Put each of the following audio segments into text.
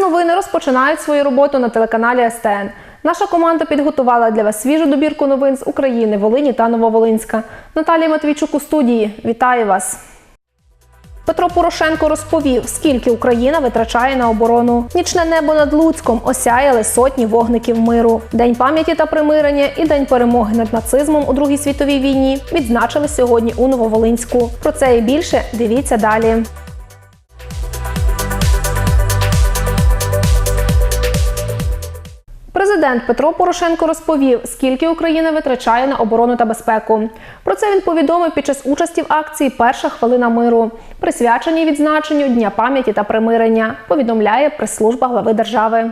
Прес-новини розпочинають свою роботу на телеканалі СТН. Наша команда підготувала для вас свіжу добірку новин з України, Волині та Нововолинська. Наталія Матвійчук у студії. Вітаю вас! Петро Порошенко розповів, скільки Україна витрачає на оборону. Нічне небо над Луцьком осяяли сотні вогників миру. День пам'яті та примирення і день перемоги над нацизмом у Другій світовій війні відзначили сьогодні у Нововолинську. Про це і більше дивіться далі. Президент Петро Порошенко розповів, скільки Україна витрачає на оборону та безпеку. Про це він повідомив під час участі в акції Перша хвилина миру, присвяченій відзначенню Дня пам'яті та примирення. Повідомляє прес-служба глави держави.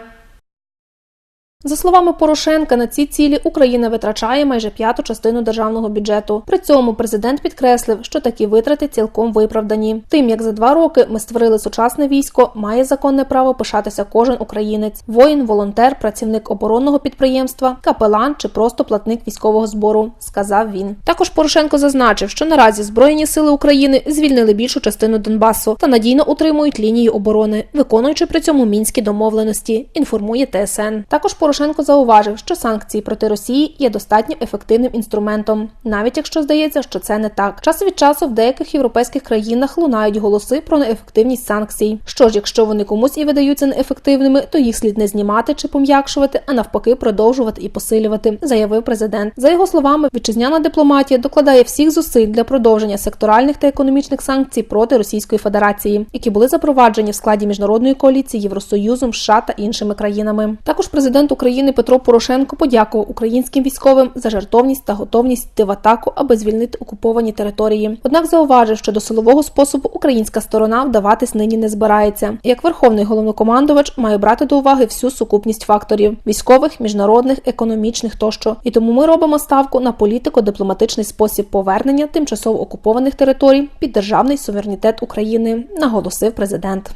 За словами Порошенка, на ці цілі Україна витрачає майже п'яту частину державного бюджету. При цьому президент підкреслив, що такі витрати цілком виправдані. Тим як за два роки ми створили сучасне військо, має законне право пишатися кожен українець: воїн, волонтер, працівник оборонного підприємства, капелан чи просто платник військового збору, сказав він. Також Порошенко зазначив, що наразі збройні сили України звільнили більшу частину Донбасу та надійно утримують лінію оборони, виконуючи при цьому мінські домовленості. Інформує ТСН. Також Порошенко зауважив, що санкції проти Росії є достатньо ефективним інструментом, навіть якщо здається, що це не так. Час від часу в деяких європейських країнах лунають голоси про неефективність санкцій. Що ж, якщо вони комусь і видаються неефективними, то їх слід не знімати чи пом'якшувати, а навпаки, продовжувати і посилювати, заявив президент. За його словами, вітчизняна дипломатія докладає всіх зусиль для продовження секторальних та економічних санкцій проти Російської Федерації, які були запроваджені в складі міжнародної коаліції Євросоюзом, США та іншими країнами. Також президент України Петро Порошенко подякував українським військовим за жертовність та готовність йти в атаку, аби звільнити окуповані території. Однак зауважив, що до силового способу українська сторона вдаватись нині не збирається. Як верховний головнокомандувач має брати до уваги всю сукупність факторів військових, міжнародних, економічних тощо. І тому ми робимо ставку на політико-дипломатичний спосіб повернення тимчасово окупованих територій під державний суверенітет України, наголосив президент.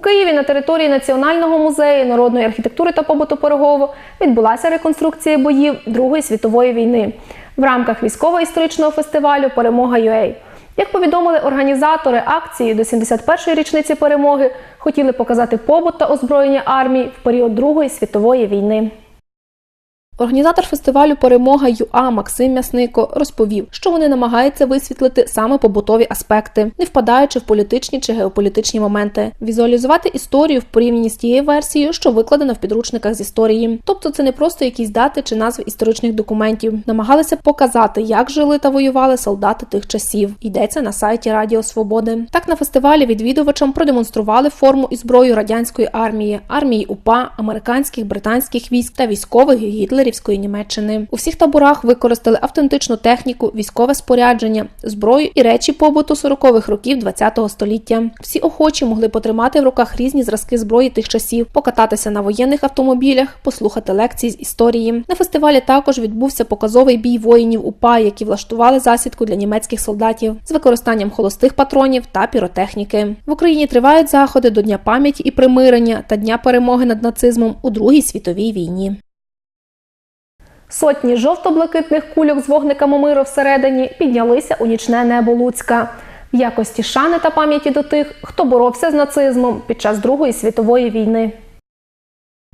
Києві на території Національного музею народної архітектури та побуту Пирогово відбулася реконструкція боїв Другої світової війни в рамках військово-історичного фестивалю Перемога ЮЕЙ. Як повідомили організатори акції до 71-ї річниці перемоги, хотіли показати побут та озброєння армії в період Другої світової війни. Організатор фестивалю Перемога ЮА Максим М'яснико розповів, що вони намагаються висвітлити саме побутові аспекти, не впадаючи в політичні чи геополітичні моменти, візуалізувати історію в порівнянні з тією версією, що викладено в підручниках з історії. Тобто, це не просто якісь дати чи назви історичних документів. Намагалися показати, як жили та воювали солдати тих часів. Йдеться на сайті Радіо Свободи. Так на фестивалі відвідувачам продемонстрували форму і зброю радянської армії, армії УПА, американських, британських військ та військових гітлерів. Гітлерівської Німеччини. У всіх таборах використали автентичну техніку, військове спорядження, зброю і речі побуту 40-х років ХХ століття. Всі охочі могли потримати в руках різні зразки зброї тих часів, покататися на воєнних автомобілях, послухати лекції з історії. На фестивалі також відбувся показовий бій воїнів УПА, які влаштували засідку для німецьких солдатів з використанням холостих патронів та піротехніки. В Україні тривають заходи до Дня пам'яті і примирення та Дня перемоги над нацизмом у Другій світовій війні. Сотні жовто-блакитних кульок з вогниками миру всередині піднялися у нічне небо Луцька в якості шани та пам'яті до тих, хто боровся з нацизмом під час Другої світової війни.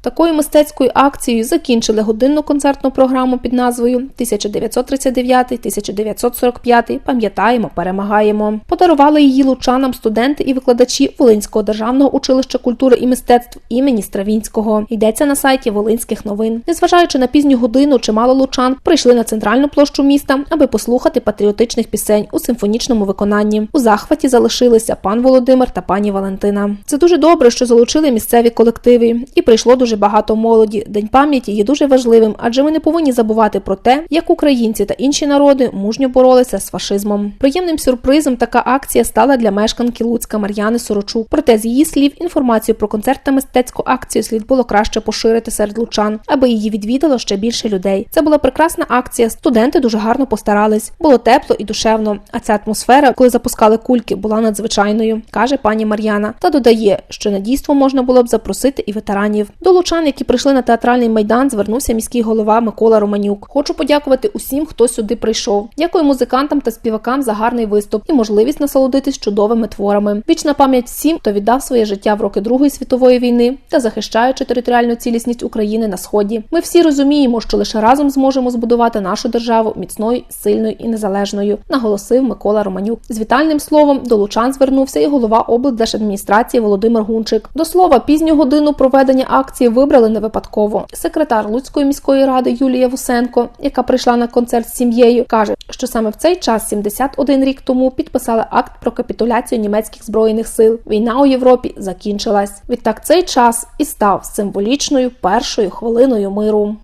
Такою мистецькою акцією закінчили годинну концертну програму під назвою 1939-1945 Пам'ятаємо, перемагаємо. Подарували її лучанам студенти і викладачі Волинського державного училища культури і мистецтв імені Стравінського. Йдеться на сайті Волинських новин. Незважаючи на пізню годину, чимало лучан прийшли на центральну площу міста, аби послухати патріотичних пісень у симфонічному виконанні. У захваті залишилися пан Володимир та пані Валентина. Це дуже добре, що залучили місцеві колективи, і прийшло дуже багато молоді. День пам'яті є дуже важливим, адже ми не повинні забувати про те, як українці та інші народи мужньо боролися з фашизмом. Приємним сюрпризом така акція стала для мешканки Луцька Мар'яни Сорочук. Проте з її слів інформацію про концерт та мистецьку акцію слід було краще поширити серед лучан, аби її відвідало ще більше людей. Це була прекрасна акція. Студенти дуже гарно постарались. Було тепло і душевно. А ця атмосфера, коли запускали кульки, була надзвичайною, каже пані Мар'яна. Та додає, що на дійство можна було б запросити і ветеранів. До лучан, які прийшли на театральний майдан, звернувся міський голова Микола Романюк. Хочу подякувати усім, хто сюди прийшов. Дякую музикантам та співакам за гарний виступ і можливість насолодитись чудовими творами. Вічна пам'ять всім, хто віддав своє життя в роки Другої світової війни та захищаючи територіальну цілісність України на сході. Ми всі розуміємо, що лише разом зможемо збудувати нашу державу міцною, сильною і незалежною, наголосив Микола Романюк. З вітальним словом до лучан звернувся і голова облдержадміністрації Володимир Гунчик. До слова, пізню годину проведення акції вибрали не випадково. Секретар Луцької міської ради Юлія Вусенко, яка прийшла на концерт з сім'єю, каже, що саме в цей час, 71 рік тому, підписали акт про капітуляцію німецьких збройних сил. Війна у Європі закінчилась. Відтак цей час і став символічною першою хвилиною миру.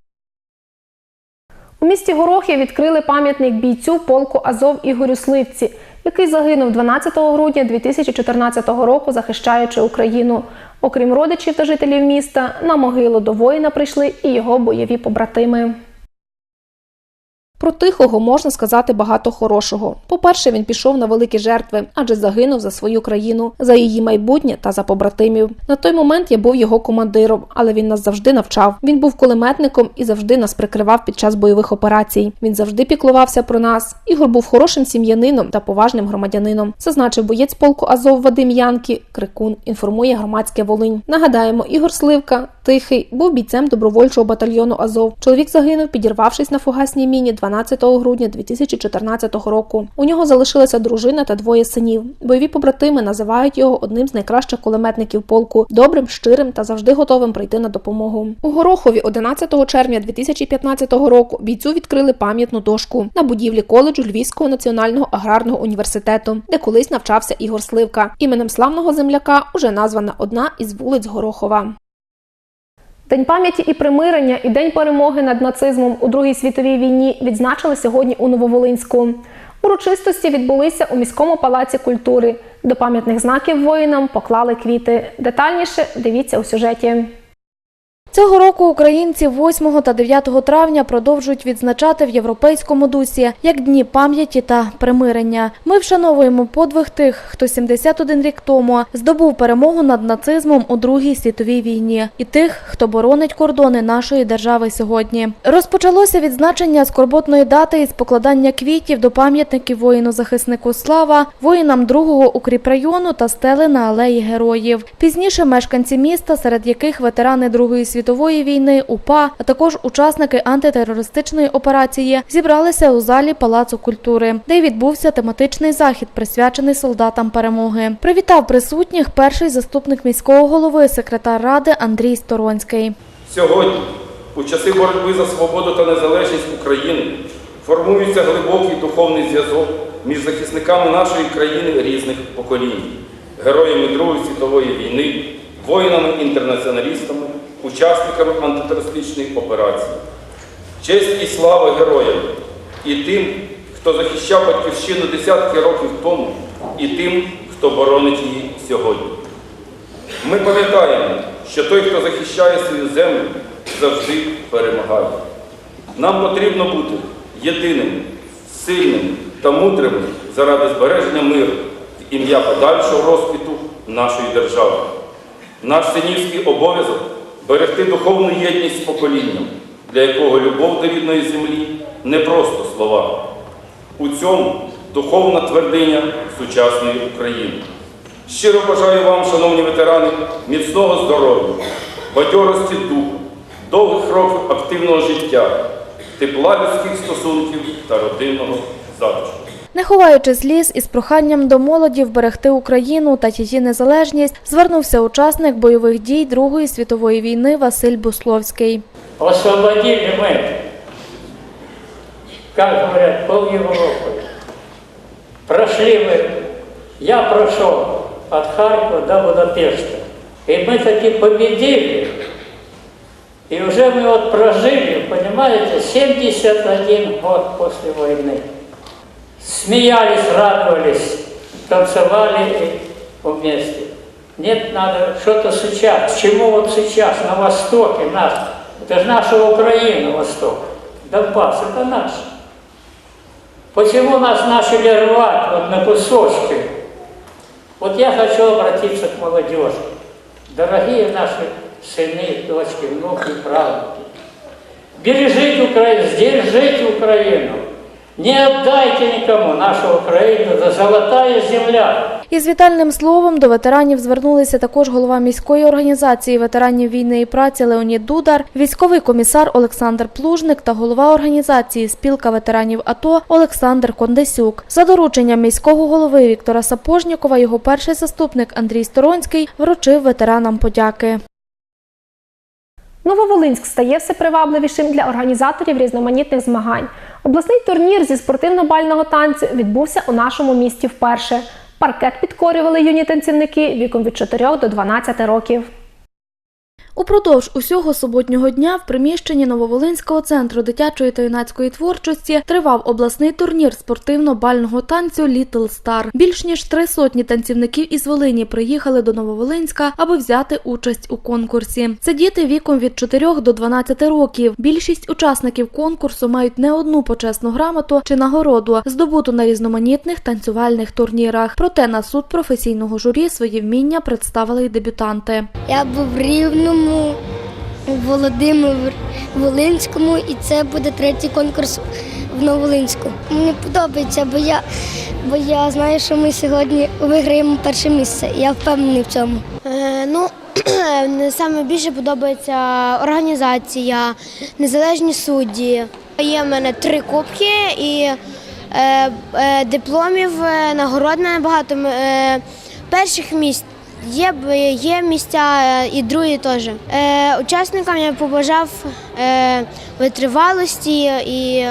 У місті Горохів відкрили пам'ятник бійцю полку Азов Ігорю Сливці, який загинув 12 грудня 2014 року, захищаючи Україну. Окрім родичів та жителів міста, на могилу до воїна прийшли і його бойові побратими. Про тихого можна сказати багато хорошого. По-перше, він пішов на великі жертви, адже загинув за свою країну, за її майбутнє та за побратимів. На той момент я був його командиром, але він нас завжди навчав. Він був кулеметником і завжди нас прикривав під час бойових операцій. Він завжди піклувався про нас. Ігор був хорошим сім'янином та поважним громадянином. Зазначив боєць полку Азов Вадим Янки. Крикун інформує громадське Волинь. Нагадаємо, Ігор Сливка, тихий, був бійцем добровольчого батальйону Азов. Чоловік загинув, підірвавшись на фугасній міні 12 грудня 2014 року. У нього залишилася дружина та двоє синів. Бойові побратими називають його одним з найкращих кулеметників полку, добрим, щирим та завжди готовим прийти на допомогу. У Горохові 11 червня 2015 року бійцю відкрили пам'ятну дошку на будівлі коледжу Львівського національного аграрного університету, де колись навчався Ігор Сливка. Іменем славного земляка уже названа одна із вулиць Горохова. День пам'яті і примирення і День перемоги над нацизмом у Другій світовій війні відзначили сьогодні у Нововолинську. Урочистості відбулися у міському палаці культури. До пам'ятних знаків воїнам поклали квіти. Детальніше дивіться у сюжеті. Цього року українці 8 та 9 травня продовжують відзначати в європейському дусі як дні пам'яті та примирення. Ми вшановуємо подвиг тих, хто 71 рік тому здобув перемогу над нацизмом у Другій світовій війні, і тих, хто боронить кордони нашої держави сьогодні. Розпочалося відзначення скорботної дати із покладання квітів до пам'ятників воїну-захиснику Слава, воїнам другого укріпрайону та стели на алеї героїв. Пізніше мешканці міста, серед яких ветерани Другої світової війни, УПА, а також учасники антитерористичної операції, зібралися у залі Палацу культури, де відбувся тематичний захід, присвячений солдатам перемоги. Привітав присутніх перший заступник міського голови, секретар ради Андрій Сторонський. Сьогодні, у часи боротьби за свободу та незалежність України, формується глибокий духовний зв'язок між захисниками нашої країни різних поколінь, героями Другої світової війни, воїнами-інтернаціоналістами, учасниками антитерористичної операції. Честь і слава героям і тим, хто захищав батьківщину десятки років тому, і тим, хто боронить її сьогодні. Ми пам'ятаємо, що той, хто захищає свою землю, завжди перемагає. Нам потрібно бути єдиними, сильними та мудрими заради збереження миру в ім'я подальшого розквіту нашої держави. Наш синівський обов'язок берегти духовну єдність з поколінням, для якого любов до рідної землі не просто слова. У цьому духовна твердиня сучасної України. Щиро бажаю вам, шановні ветерани, міцного здоров'я, бадьорості духу, довгих років активного життя, тепла людських стосунків та родинного затишку. Не ховаючи сліз із проханням до молоді вберегти Україну та її незалежність, звернувся учасник бойових дій Другої світової війни Василь Бусловський. Освободили мы, как говорят, пол Европы. Прошли мы, я прошел от Харькова до Будапешта. И мы таки победили. И уже мы вот прожили, понимаете, 71 год после войны. Смеялись, радовались, танцевали вместе. Нет, надо что-то сейчас. К чему вот сейчас на Востоке наш? Это же наша Украина, Восток. Донбасс, это наш. Почему нас начали рвать вот на кусочки? Вот я хочу обратиться к молодежи. Дорогие наши сыны, дочки, внуки, правнуки. Бережите Украину, сдержите Украину. Не отдайте никому нашу Украину, это золотая земля. Із вітальним словом до ветеранів звернулися також голова міської організації ветеранів війни і праці Леонід Дудар, військовий комісар Олександр Плужник та голова організації Спілка ветеранів АТО Олександр Кондесюк. За дорученням міського голови Віктора Сапожнікова його перший заступник Андрій Сторонський вручив ветеранам подяки. Нововолинськ стає все привабливішим для організаторів різноманітних змагань. Обласний турнір зі спортивно-бального танцю відбувся у нашому місті вперше. Паркет підкорювали юні танцівники віком від 4 до 12 років. Упродовж усього суботнього дня в приміщенні Нововолинського центру дитячої та юнацької творчості тривав обласний турнір спортивно-бального танцю Літл Стар. Більш ніж три сотні танцівників із Волині приїхали до Нововолинська, аби взяти участь у конкурсі. Це діти віком від 4 до 12 років. Більшість учасників конкурсу мають не одну почесну грамоту чи нагороду, здобуту на різноманітних танцювальних турнірах. Проте на суд професійного журі свої вміння представили й дебютанти. Я був Рівному, у Володимир Волинському, і це буде третій конкурс в Новолинську. Мені подобається, бо я, бо я знаю, що ми сьогодні виграємо перше місце. Я впевнений в цьому. Е, Ну, саме більше подобається організація, незалежні судді. Є в мене три кубки і е, е, дипломів, е, нагород в мене багато. Е, перших місць є, є місця е, і другі теж. Е, учасникам я побажав е, витривалості і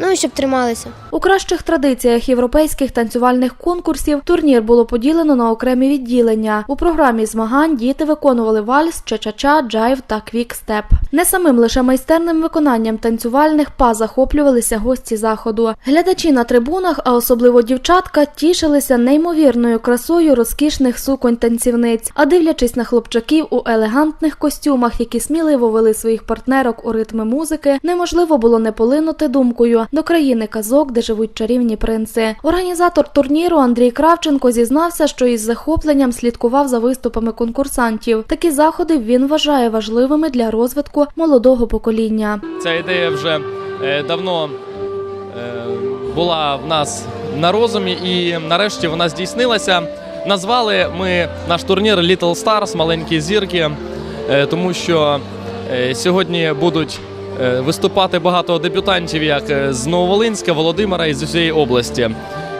ну, щоб трималися. У кращих традиціях європейських танцювальних конкурсів турнір було поділено на окремі відділення. У програмі змагань діти виконували вальс, ча-ча-ча, джайв та квік-степ. Не самим лише майстерним виконанням танцювальних па захоплювалися гості заходу. Глядачі на трибунах, а особливо дівчатка, тішилися неймовірною красою розкішних суконь танцівниць. А дивлячись на хлопчаків у елегантних костюмах, які сміливо вели своїх партнерок у ритми музики, неможливо було не полинути думкою до країни казок, де живуть чарівні принци. Організатор турніру Андрій Кравченко зізнався, що із захопленням слідкував за виступами конкурсантів. Такі заходи він вважає важливими для розвитку молодого покоління. Ця ідея вже е, давно е, була в нас на розумі, і нарешті вона здійснилася. Назвали ми наш турнір Little Stars маленькі зірки, е, тому що сьогодні будуть виступати багато дебютантів, як е, з Нововолинська, Володимира і з усієї області.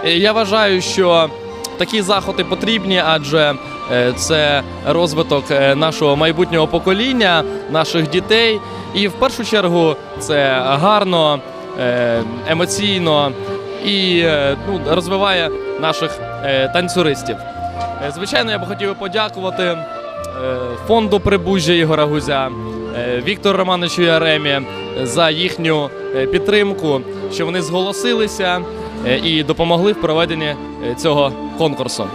Е, Я вважаю, що такі заходи потрібні, адже е, це розвиток е, нашого майбутнього покоління, наших дітей. І в першу чергу це гарно, е, емоційно і е, ну, розвиває наших е, танцюристів. Е, Звичайно, я б хотів подякувати е, фонду Прибужжя Ігора Гузя, е, Віктору Романовичу Яремі за їхню е, підтримку, що вони зголосилися е, і допомогли в проведенні е, цього конкурсу.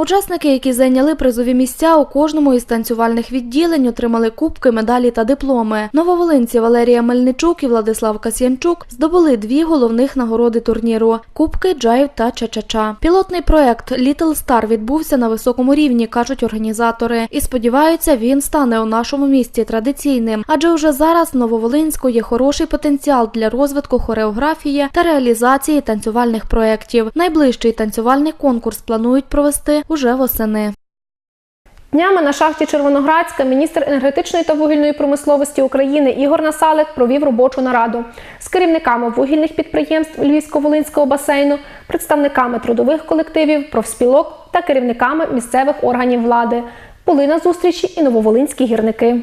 Учасники, які зайняли призові місця у кожному із танцювальних відділень, отримали кубки, медалі та дипломи. Нововолинці Валерія Мельничук і Владислав Касьянчук здобули дві головних нагороди турніру кубки, джайв та ча-ча-ча. Пілотний проект Little Star відбувся на високому рівні, кажуть організатори. І сподіваються, він стане у нашому місті традиційним. Адже вже зараз в Нововолинську є хороший потенціал для розвитку хореографії та реалізації танцювальних проєктів. Найближчий танцювальний конкурс планують провести уже восени. Днями на шахті Червоноградська міністр енергетичної та вугільної промисловості України Ігор Насалик провів робочу нараду з керівниками вугільних підприємств Львівсько-Волинського басейну, представниками трудових колективів, профспілок та керівниками місцевих органів влади. Були на зустрічі і нововолинські гірники.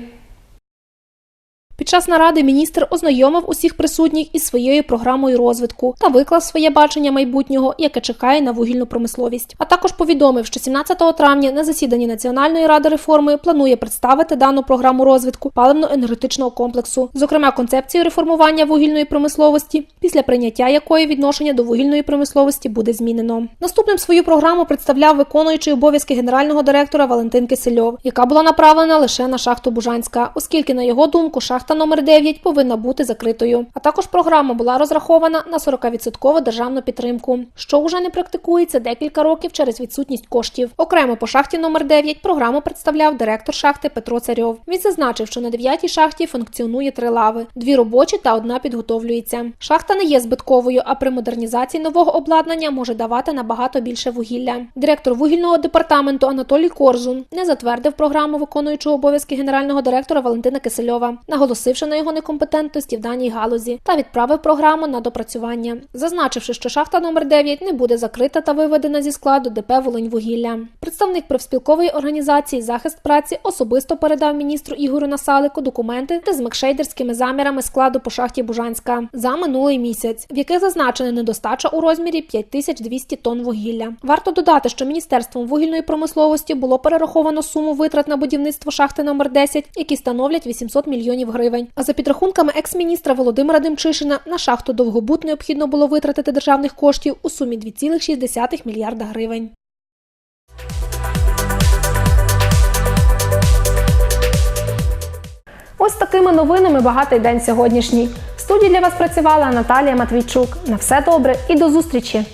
Під час наради міністр ознайомив усіх присутніх із своєю програмою розвитку та виклав своє бачення майбутнього, яке чекає на вугільну промисловість. А також повідомив, що 17 травня на засіданні Національної ради реформи планує представити дану програму розвитку паливно-енергетичного комплексу, зокрема концепцію реформування вугільної промисловості, після прийняття якої відношення до вугільної промисловості буде змінено. Наступним свою програму представляв виконуючий обов'язки генерального директора Валентин Кисельов, яка була направлена лише на шахту Бужанська, оскільки на його думку шахта шахта номер 9 повинна бути закритою. А також програма була розрахована на 40% державну підтримку, що уже не практикується декілька років через відсутність коштів. Окремо по шахті номер 9 програму представляв директор шахти Петро Царьов. Він зазначив, що на 9 шахті функціонує три лави: дві робочі та одна підготовлюється. Шахта не є збитковою, а при модернізації нового обладнання може давати набагато більше вугілля. Директор вугільного департаменту Анатолій Корзун не затвердив програму виконуючого обов'язки генерального директора Валентина Кисельова, наголосивши на його некомпетентності в даній галузі, та відправив програму на допрацювання, зазначивши, що шахта номер 9 не буде закрита та виведена зі складу ДП Волиньвугілля. Представник профспілкової організації захист праці особисто передав міністру Ігорю Насалику документи з мекшейдерськими замірами складу по шахті Бужанська за минулий місяць, в яких зазначена недостача у розмірі 5200 тонн вугілля. Варто додати, що міністерством вугільної промисловості було перераховано суму витрат на будівництво шахти номер 10, які становлять 800 мільйонів гривень. А за підрахунками екс-міністра Володимира Демчишина на шахту Довгобут необхідно було витратити державних коштів у сумі 2,6 мільярда гривень. Ось такими новинами багатий день сьогоднішній. В студії для вас працювала Наталія Матвійчук. На все добре і до зустрічі!